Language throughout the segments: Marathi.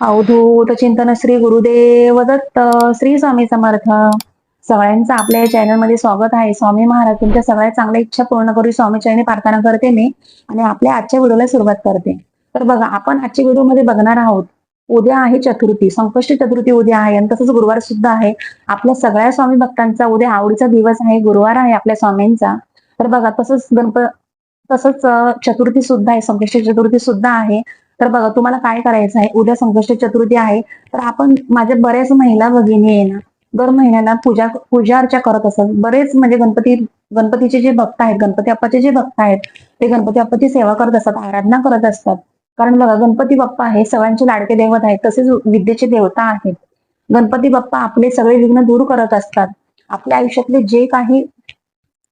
अवधूत चिंतन श्री गुरुदेव दत्त श्री स्वामी समर्थ. सगळ्यांचं आपल्या या चॅनलमध्ये स्वागत आहे. स्वामी महाराज तुमच्या सगळ्या चांगल्या इच्छा पूर्ण करू स्वामी चरणी प्रार्थना करते मी आणि आपल्या आजच्या व्हिडिओला सुरुवात करते. तर बघा आपण आजच्या व्हिडिओमध्ये बघणार आहोत उद्या आहे चतुर्थी संकष्टी चतुर्थी उद्या आहे आणि तसंच गुरुवार सुद्धा आहे. आपल्या सगळ्या स्वामी भक्तांचा उद्या आवडीचा दिवस आहे गुरुवार आहे आपल्या स्वामींचा. तर बघा तसंच गणप तसंच चतुर्थी सुद्धा आहे संकष्टी चतुर्थी सुद्धा आहे. तर बघा तुम्हाला काय करायचं आहे? उद्या संकष्ट चतुर्थी आहे तर आपण माझ्या बऱ्याच महिला भगिनी आहे ना दर महिन्याला पूजा पूजा अर्चा करत असत. बरेच म्हणजे गणपती गणपतीचे जे भक्त आहेत गणपती अप्पाचे जे भक्त आहेत ते गणपती अप्पाची सेवा करत असतात आराधना करत असतात. कारण बघा गणपती बाप्पा हे सगळ्यांचे लाडके दैवत आहेत तसेच विद्येचे देवता आहेत. गणपती बाप्पा आपले सगळे विघ्न दूर करत असतात. आपल्या आयुष्यातले जे काही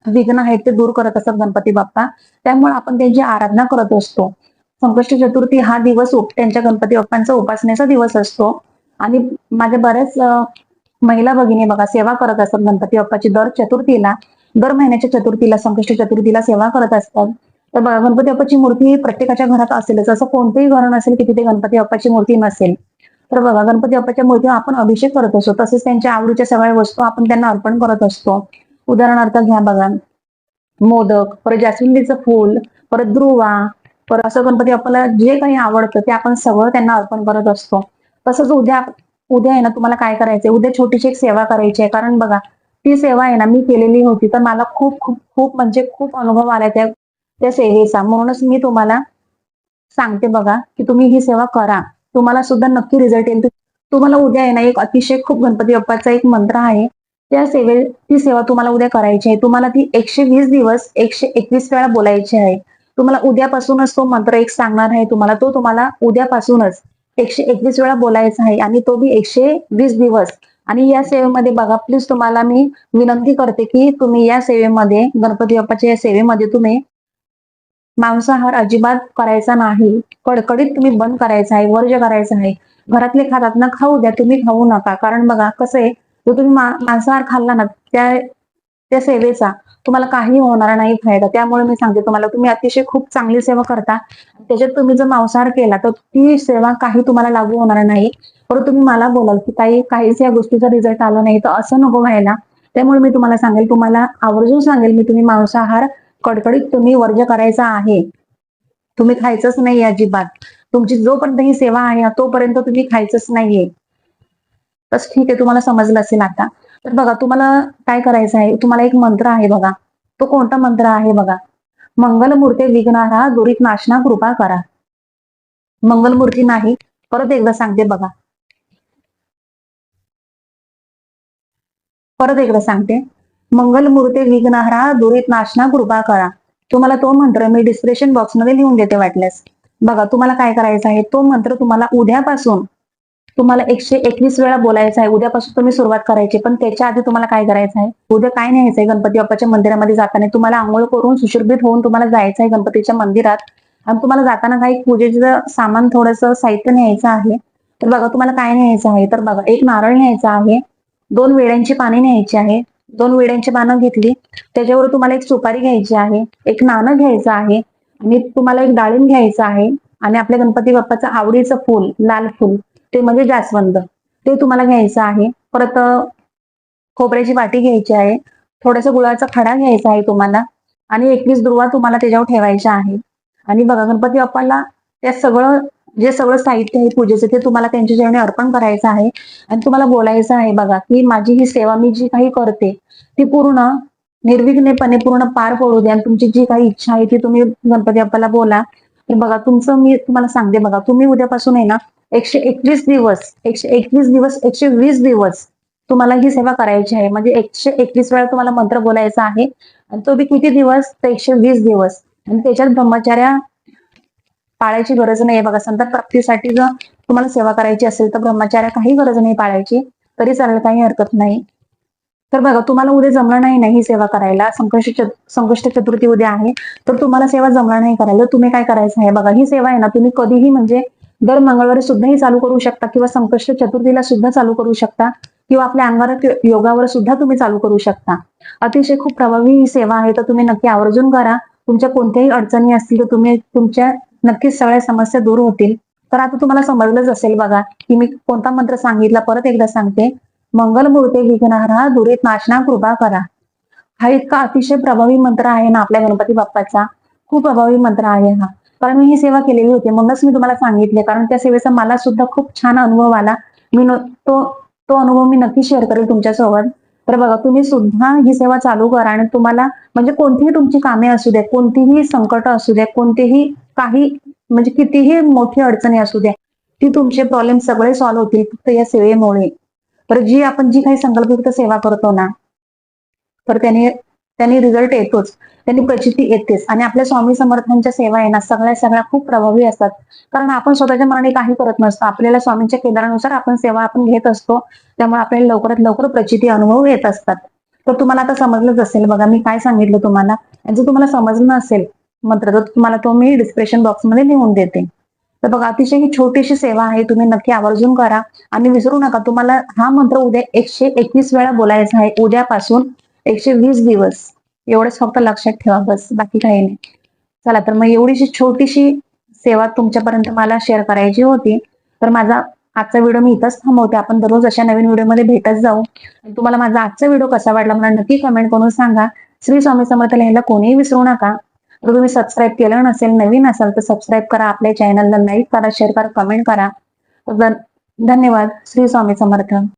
विघ्न आहेत ते दूर करत असतात गणपती बाप्पा. त्यामुळे आपण त्यांची आराधना करत असतो. संकष्टी चतुर्थी हा दिवस उप- त्यांच्या गणपती बाप्पांचा उपासनेचा दिवस असतो. आणि माझ्या बऱ्याच महिला भगिनी बघा सेवा करत असतात गणपती बाप्पाची. दर चतुर्थीला दर महिन्याच्या चतुर्थीला संकष्टी चतुर्थीला सेवा करत असतात. तर बघा गणपती बाप्पाची मूर्ती प्रत्येकाच्या घरात असेलच. असं कोणतंही घर नसेल की तिथे गणपती बाप्पाची मूर्ती नसेल. तर बघा गणपती बाप्पाच्या मूर्तीवर आपण अभिषेक करत असतो. तसेच त्यांच्या आवडीच्या सगळ्या वस्तू आपण त्यांना अर्पण करत असतो. उदाहरणार्थ घ्या बघा मोदक परत जास्वंदीचं फूल परत ध्रुवा परत असं गणपती आपल्याला जे काही आवडतं ते आपण सगळं त्यांना अर्पण करत असतो. तसंच उद्या उद्या आहे ना तुम्हाला काय करायचंय? उद्या छोटीशी एक सेवा करायची आहे. कारण बघा ती सेवा आहे ना मी केलेली होती तर मला खूप खूप खूप म्हणजे खूप अनुभव आला त्या त्या सेवेचा. म्हणूनच मी तुम्हाला सांगते बघा की तुम्ही ही सेवा करा. तुम्हाला सुद्धा नक्की रिझल्ट येईल. तुम्हाला उद्या आहे ना एक अतिशय खूप गणपती बाप्पाचा एक मंत्र आहे. त्या सेवे ती सेवा तुम्हाला उद्या करायची आहे. तुम्हाला ती एकशे वीस दिवस एकशे एकवीस वेळा बोलायची आहे. तुम्हाला उद्यापासूनच तो मंत्र एक सांगणार आहे. तुम्हाला तो तुम्हाला उद्यापासूनच एकशे एकवीस वेळा बोलायचा आहे आणि तो बी एकशे वीस दिवस. आणि या सेवेमध्ये बघा प्लीज तुम्हाला मी विनंती करते की तुम्ही या सेवेमध्ये गणपती बाप्पाच्या या सेवेमध्ये तुम्ही मांसाहार अजिबात करायचा नाही. कडकडीत तुम्ही बंद करायचा आहे वर्ज करायचा आहे. घरातले खातात ना खाऊ द्या तुम्ही खाऊ नका. कारण बघा कसं आहे जर तुम्ही मा- मांसाहार खाल्ला ना त्या त्या सेवेचा तुम्हाला काही होणार नाही फायदा. त्यामुळे मी सांगते तुम्हाला तुम्ही अतिशय खूप चांगली सेवा करता. त्याच्यात तुम्ही जर मांसाहार केला तर ती सेवा काही तुम्हाला लागू होणार नाही. परंतु तुम्ही मला बोलाल की काही काहीच या गोष्टीचा रिझल्ट आला नाही तर असं नको व्हायला. त्यामुळे मी तुम्हाला सांगेल तुम्हाला आवर्जून सांगेल मी तुम्ही मांसाहार कडकडीत तुम्ही वर्ज करायचा आहे. तुम्ही खायचंच नाही अजिबात. तुमची जोपर्यंत ही सेवा आहे तोपर्यंत तुम्ही खायचंच नाहीये. तस ठीक आहे तुम्हाला समजलं असेल आता. तर बघा तुम्हाला काय करायचं आहे? तुम्हाला एक मंत्र आहे बघा. तो कोणता मंत्र आहे बघा? मंगलमूर्ती विघ्नारा दुरीत नाशना कृपा करा. मंगलमूर्ती नाही परत एकदा सांगते बघा. परत एकदा सांगते. मंगलमूर्ती विघ्नहरा दुरीत नाशना कृपा करा. तुम्हाला तो मंत्र मी डिस्क्रिप्शन बॉक्समध्ये लिहून देते वाटल्यास. बघा तुम्हाला काय करायचं आहे? तो मंत्र तुम्हाला उद्यापासून तुम्हाला एकशे एकवीस वेळा बोलायचं आहे. उद्यापासून तुम्ही सुरुवात करायची पण त्याच्या आधी तुम्हाला काय करायचं आहे? उद्या काय न्यायचंय गणपती बाप्पाच्या मंदिरामध्ये जाताना? तुम्हाला आंघोळ करून सुशोभित होऊन तुम्हाला जायचं आहे गणपतीच्या मंदिरात. आणि तुम्हाला जाताना काही पूजेचं सामान थोडंसं साहित्य न्यायचं आहे. तर बघा तुम्हाला काय न्यायचं आहे? तर बघा एक नारळ न्यायचा आहे. दोन वेड्यांची पाने न्यायची आहे. दोन वेड्यांची पानं घेतली. त्याच्यावर तुम्हाला एक सुपारी घ्यायची आहे. एक नाणं घ्यायचं आहे. आणि तुम्हाला एक डाळिंब घ्यायचं आहे. आणि आपल्या गणपती बाप्पाचं आवडीचं फूल लाल फूल. ते म्हणजे जास्वंद. ते तुम्हाला घ्यायचं आहे. परत खोबऱ्याची वाटी घ्यायची आहे. थोडासा गुळाचा खडा घ्यायचा आहे तुम्हाला. आणि एकवीस दुर्वा तुम्हाला त्याच्यावर ठेवायच्या आहे. आणि बघा गणपती बाप्पाला त्या सगळं जे सगळं साहित्य आहे पूजेचं ते तुम्हाला त्यांच्या जेवणी अर्पण करायचं आहे. आणि तुम्हाला बोलायचं आहे बघा की माझी ही सेवा मी जी काही करते ती पूर्ण निर्विघ्नपणे पूर्ण पार पडू द्या आणि तुमची जी काही इच्छा आहे ती तुम्ही गणपती बाप्पाला बोला. तर बघा तुमचं मी तुम्हाला सांगते बघा. तुम्ही उद्यापासून आहे ना एकशे एकवीस दिवस एकशे एकवीस दिवस एकशे वीस दिवस तुम्हाला ही सेवा करायची आहे. म्हणजे एकशे एकवीस वेळा तुम्हाला मंत्र बोलायचा आहे आणि तो बी किती दिवस? तर एकशे वीस दिवस. आणि त्याच्यात ब्रह्मचार्या पाळायची गरज नाही बघा संत प्राप्तीसाठी जर तुम्हाला सेवा करायची असेल तर ब्रह्मचार्य काही गरज नाही पाळायची. तरी चालेल काही हरकत नाही. तर बघा तुम्हाला उद्या जमलं नाही नाही ही सेवा करायला? संकष्ट संकष्ट चतुर्थी उद्या आहे. तर तुम्हाला सेवा जमणार नाही करायला. तुम्ही काय करायचं आहे? बघा ही सेवा आहे ना तुम्ही कधीही म्हणजे दर मंगळवारी सुद्धाही चालू करू शकता किंवा संकष्ट चतुर्थीला सुद्धा चालू करू शकता किंवा आपल्या अंगारक योगावर सुद्धा तुम्ही चालू करू शकता. अतिशय खूप प्रभावी ही सेवा आहे तर तुम्ही नक्की आवर्जून करा. तुमच्या कोणत्याही अडचणी असतील तर तुम्ही तुमच्या नक्कीच सगळ्या समस्या दूर होतील. तर आता तुम्हाला समजलंच असेल बघा की मी कोणता मंत्र सांगितला परत एकदा सांगते. मंगलमूर्ते विघ्नहरा दुरीत नाशना कृपा करा. हा इतका अतिशय प्रभावी मंत्र आहे ना आपल्या गणपती बाप्पाचा. खूप प्रभावी मंत्र आहे हा. कारण मी ही सेवा केलेली होती. म्हणूनच मी तुम्हाला सांगितले. कारण त्या सेवेचा मला सुद्धा खूप छान अनुभव आला. मी तो तो अनुभव मी नक्की शेअर करेल तुमच्यासोबत. तर बघा तुम्ही सुद्धा ही सेवा चालू करा आणि तुम्हाला म्हणजे कोणतीही तुमची कामे असू दे कोणतीही संकट असू दे कोणतेही काही म्हणजे कितीही मोठी अडचणी असू द्या ती तुमचे प्रॉब्लेम सगळे सॉल्व्ह होतील फक्त या सेवेमुळे. तर जी आपण जी काही संकल्पयुक्त सेवा करतो ना तर त्याने त्यांनी रिझल्ट येतोच. त्यांनी प्रचिती येतेच. आणि आपल्या स्वामी समर्थांच्या सेवा आहे ना सगळ्या सगळ्या खूप प्रभावी असतात. कारण आपण स्वतःच्या मनाने काही करत नसतो. आपल्याला स्वामींच्या केंद्रानुसार आपण सेवा आपण घेत असतो. त्यामुळे आपल्याला लवकरात लवकर प्रचिती अनुभव येत असतात. तर तुम्हाला आता समजलंच असेल बघा मी काय सांगितलं तुम्हाला? आणि जर तुम्हाला समजलं नसेल मंत्र तर तुम्हाला तो मी डिस्क्रिप्शन बॉक्समध्ये लिहून देते. तर बघा अतिशय ही छोटीशी सेवा आहे. तुम्ही नक्की आवर्जून करा. आणि विसरू नका तुम्हाला हा मंत्र उद्या एकशे एकवीस वेळा बोलायचा आहे. उद्यापासून एकशे वीस दिवस. एवढंच फक्त लक्षात ठेवा बस बाकी काही नाही. चला तर मग एवढीशी छोटीशी सेवा तुमच्यापर्यंत मला शेअर करायची होती. तर माझा आजचा व्हिडिओ मी इथंच थांबवते. आपण दररोज अशा नवीन व्हिडिओमध्ये भेटत जाऊ. तुम्हाला माझा आजचा व्हिडिओ कसा वाटला मला नक्की कमेंट करून सांगा. श्री स्वामी समर्थ लिहायला कोणीही विसरू नका. जर तुम्ही सबस्क्राईब केलं नसेल नवीन असाल तर सबस्क्राईब करा. आपल्या चॅनलला लाईक करा शेअर करा कमेंट करा. धन्यवाद. श्री स्वामी समर्थ.